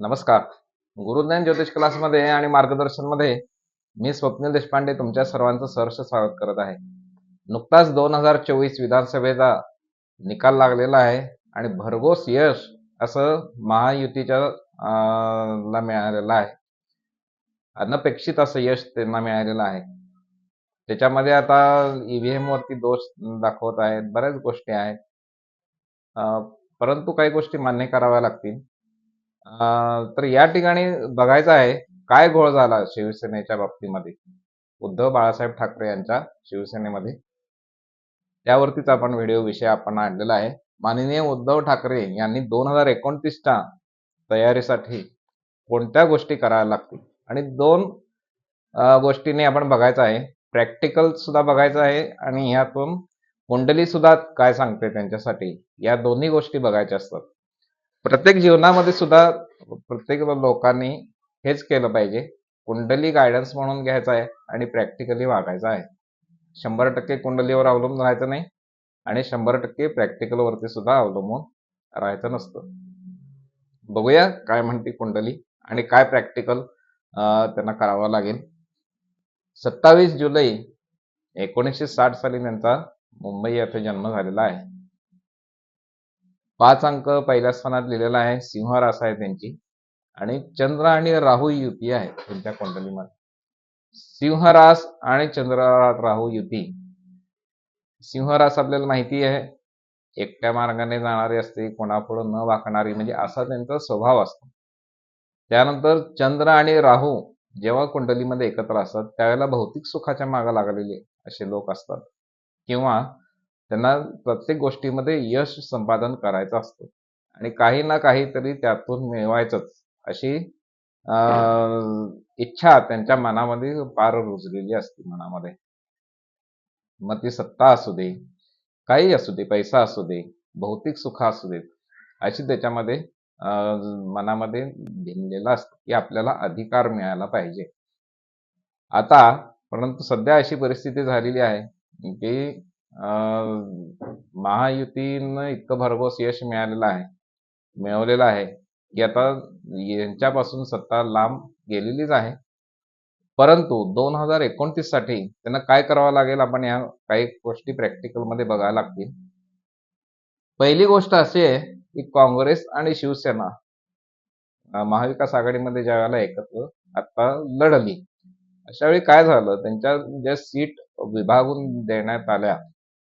नमस्कार. गुरुज्ञान ज्योतिष क्लासमध्ये आणि मार्गदर्शनमध्ये मी स्वप्नील देशपांडे तुमच्या सर्वांचं सहर्ष स्वागत करत आहे. नुकताच दोन हजार चोवीस विधानसभेचा निकाल लागलेला आहे आणि भरघोस यश असं महायुतीच्या ला मिळालेलं आहे. अनपेक्षित असं यश त्यांना मिळालेलं आहे. त्याच्यामध्ये आता ईव्हीएम वरती दोष दाखवत आहेत बऱ्याच गोष्टी आहेत. परंतु काही गोष्टी मान्य कराव्या लागतील. तर या ठिकाणी बघायचं आहे काय घोळ झाला शिवसेनेच्या बाबतीमध्ये? उद्धव बाळासाहेब ठाकरे यांच्या शिवसेनेमध्ये? त्यावरतीच आपण व्हिडिओ विषय आपण आणलेला आहे. माननीय उद्धव ठाकरे यांनी दोन हजार एकोणतीसच्या तयारीसाठी कोणत्या गोष्टी करायला लागतील? आणि दोन गोष्टीने गोष्टींनी आपण बघायचं आहे. प्रॅक्टिकल सुद्धा बघायचं आहे आणि ह्यातून कुंडली सुद्धा काय सांगते त्यांच्यासाठी? या दोन्ही गोष्टी बघायच्या असतात. प्रत्येक जीवनामध्ये सुद्धा प्रत्येक लोकांनी हेच केलं पाहिजे. कुंडली गायडन्स म्हणून घ्यायचा आहे आणि प्रॅक्टिकली वागायचं आहे. शंभर टक्के कुंडलीवर अवलंबून राहायचं नाही आणि शंभर टक्के प्रॅक्टिकल वरती सुद्धा अवलंबून राहायचं नसतं. बघूया काय म्हणते कुंडली आणि काय प्रॅक्टिकल त्यांना करावं लागेल. सत्तावीस जुलै एकोणीसशे साठ साली त्यांचा मुंबई येथे जन्म झालेला आहे. पाच अंक पहिल्या स्थानात लिहिलेला आहे सिंह रास आहे त्यांची. आणि चंद्र आणि राहू युती आहे त्यांच्या कुंडलीमध्ये सिंह रास आणि चंद्र राहू युती. सिंह रास आपल्याला माहिती आहे एकट्या मार्गाने जाणारी असते कोणापुढं न वाकणारी म्हणजे असा त्यांचा स्वभाव असतो. त्यानंतर चंद्र आणि राहू जेव्हा कुंडलीमध्ये एकत्र असतात त्यावेळेला भौतिक सुखाच्या मागे लागलेले असे लोक असतात. किंवा त्यांना प्रत्येक गोष्टीमध्ये यश संपादन करायचं असतं. आणि काही ना काहीतरी त्यातून मिळवायचंच अशी अं, इच्छा त्यांच्या मनामध्ये पार रुजलेली असते मनामध्ये. मग ती सत्ता असू दे काही असू दे पैसा असू दे भौतिक सुख असू देत अशी त्याच्यामध्ये अं, मनामध्ये भिनलेलं असतं की आपल्याला अधिकार मिळायला पाहिजे. आता परंतु सध्या अशी परिस्थिती झालेली आहे की महायुतीनं इतकं भरघोस यश मिळालेलं आहे मिळवलेलं आहे की आता यांच्यापासून सत्ता लांब गेलेलीच आहे. परंतु दोन हजार एकोणतीससाठी त्यांना काय करावं लागेल आपण या काही गोष्टी प्रॅक्टिकलमध्ये बघायला लागतील. पहिली गोष्ट अशी आहे की काँग्रेस आणि शिवसेना महाविकास आघाडीमध्ये ज्या वेळेला एकत्र आता लढली. अशा वेळी काय झालं? त्यांच्या ज्या सीट विभागून देण्यात आल्या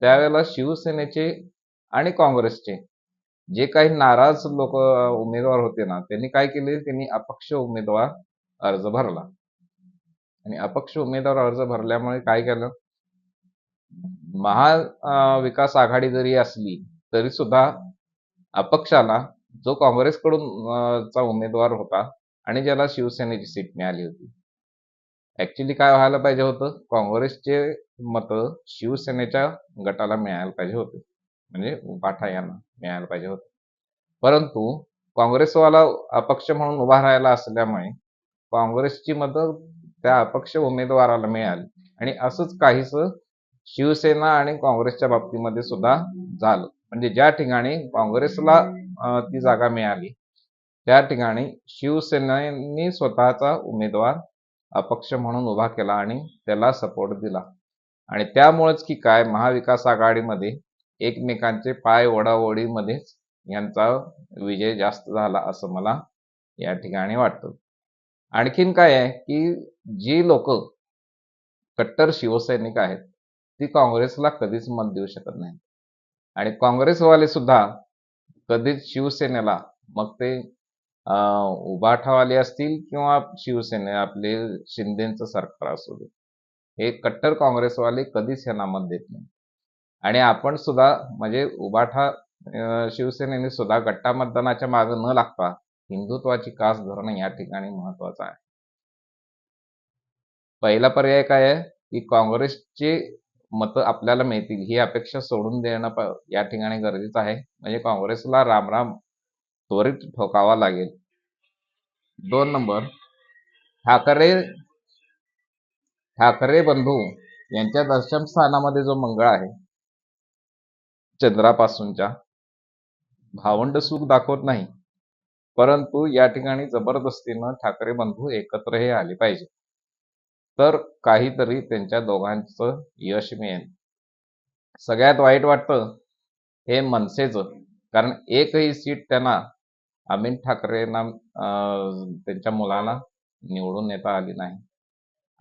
त्यावेळेला शिवसेनेचे आणि काँग्रेसचे जे काही नाराज लोक उमेदवार होते ना त्यांनी काय केले? त्यांनी अपक्ष उमेदवार अर्ज भरला. आणि अपक्ष उमेदवार अर्ज भरल्यामुळे काय केलं? महाविकास आघाडी जरी असली तरी सुद्धा अपक्षाला जो काँग्रेसकडून चा उमेदवार होता आणि ज्याला शिवसेनेची सीट मिळाली होती ऍक्च्युली काय व्हायला पाहिजे होतं? काँग्रेसचे मत शिवसेनेच्या गटाला मिळायला पाहिजे होते. म्हणजे उभाठा यांना मिळायला पाहिजे होते. परंतु काँग्रेसवाला अपक्ष म्हणून उभा राहायला असल्यामुळे काँग्रेसची मतं त्या अपक्ष उमेदवाराला मिळाली. आणि असंच काहीस शिवसेना आणि काँग्रेसच्या बाबतीमध्ये सुद्धा झालं. म्हणजे ज्या ठिकाणी काँग्रेसला ती जागा मिळाली त्या ठिकाणी शिवसेनेनी स्वतःचा उमेदवार अपक्ष म्हणून उभा केला आणि त्याला सपोर्ट दिला. आणि त्यामुळेच की काय महाविकास आघाडीमध्ये एकमेकांचे पाय ओढाओढीमध्येच यांचा विजय जास्त झाला असं मला या ठिकाणी वाटतं. आणखीन काय आहे की जी लोक कट्टर शिवसैनिक आहेत ती काँग्रेसला कधीच मत देऊ शकत नाही आणि काँग्रेसवाले सुद्धा कधीच शिवसेनेला मग ते उबाठावाले असतील किंवा शिवसेने आपले शिंदेचं सरकार असू दे. हे कट्टर काँग्रेसवाले कधीच ह्यांना मत देत नाही आणि आपण सुद्धा म्हणजे उबाठा शिवसेनेने सुद्धा गट्टा मतदानाच्या मागे न लागता हिंदुत्वाची कास धरणं या ठिकाणी महत्वाचं आहे. पहिला पर्याय काय आहे? की काँग्रेसचे मतं आपल्याला मिळतील ही अपेक्षा सोडून देणं या ठिकाणी गरजेचं आहे. म्हणजे काँग्रेसला रामराम त्वरित ठोकावा लागेल. दोन नंबर ठाकरे ठाकरे बंधू यांच्या दर्शनस्थानामध्ये स्थानामध्ये जो मंगळ आहे चंद्रापासूनच्या भावंड सुख दाखवत नाही. परंतु या ठिकाणी जबरदस्तीनं ठाकरे बंधू एकत्र हे आले पाहिजे. तर काहीतरी त्यांच्या दोघांचं यश मिळेल. सगळ्यात वाईट वाटतं हे मनसेचं कारण एकही सीट त्यांना अमित ठाकरेंना अं, त्यांच्या मुलाला निवडून नेता आली नाही.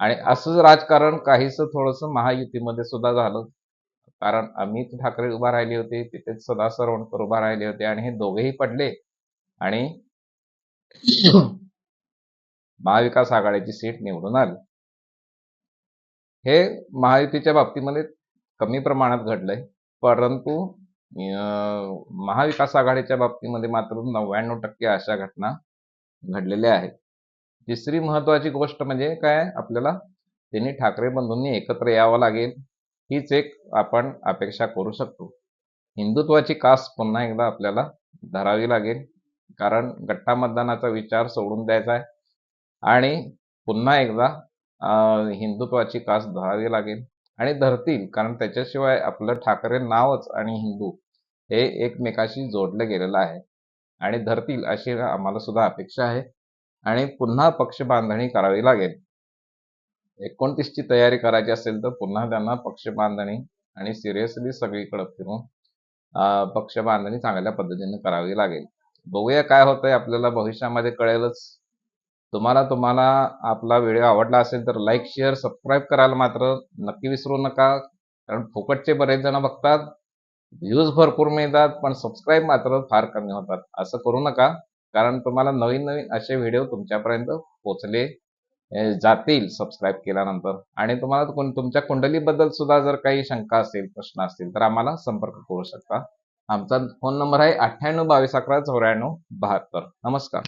आणि असंच राजकारण काहीसं थोडंसं महायुतीमध्ये सुद्धा झालं. कारण अमित ठाकरे उभा राहिले होते तिथेच सदा सरवणकर उभा राहिले होते आणि हे दोघेही पडले. आणि महाविकास आघाडीची सीट निवडून आली. हे महायुतीच्या बाबतीमध्ये कमी प्रमाणात घडलंय. परंतु महाविकास आघाडीच्या बाबतीमध्ये मात्र नव्याण्णव टक्के अशा घटना घडलेल्या आहेत. तिसरी महत्वाची गोष्ट म्हणजे काय? आपल्याला त्यांनी ठाकरे बंधूंनी एकत्र यावं लागेल हीच एक आपण अपेक्षा करू शकतो. हिंदुत्वाची कास पुन्हा एकदा आपल्याला धरावी लागेल कारण गट्टा मतदानाचा विचार सोडून द्यायचा आहे आणि पुन्हा एकदा हिंदुत्वाची कास धरावी लागेल आणि धरतील कारण त्याच्याशिवाय आपलं ठाकरे नावच आणि हिंदू हे एकमेकाशी जोडलं गेलेलं आहे. आणि धरतील अशी आम्हाला सुद्धा अपेक्षा आहे. आणि पुन्हा पक्ष बांधणी करावी लागेल. एकोणतीसची तयारी करायची असेल तर पुन्हा त्यांना पक्ष बांधणी आणि सिरियसली सगळीकडे फिरून पक्ष बांधणी चांगल्या पद्धतीने करावी लागेल. बघूया काय होतंय आपल्याला भविष्यामध्ये कळेलच. तुम्हाला तुम्हाला आपला व्हिडिओ आवडला असेल तर लाईक शेअर सबस्क्राईब करायला मात्र नक्की विसरू नका. कारण फुकटचे बरेच जण बघतात. व्ह्यूज भरपूर मिळतात पण सबस्क्राईब मात्र फार कमी होतात. असं करू नका कारण तुम्हाला नवीन नवीन असे व्हिडिओ तुमच्यापर्यंत पोचले जातील सबस्क्राईब केल्यानंतर. आणि तुम्हाला तुमच्या कुंडलीबद्दल सुद्धा जर काही शंका असेल प्रश्न असतील तर आम्हाला संपर्क करू शकता. आमचा फोन नंबर आहे अठ्ठ्याण्णव बावीस अकरा चौऱ्याण्णव बहात्तर. नमस्कार.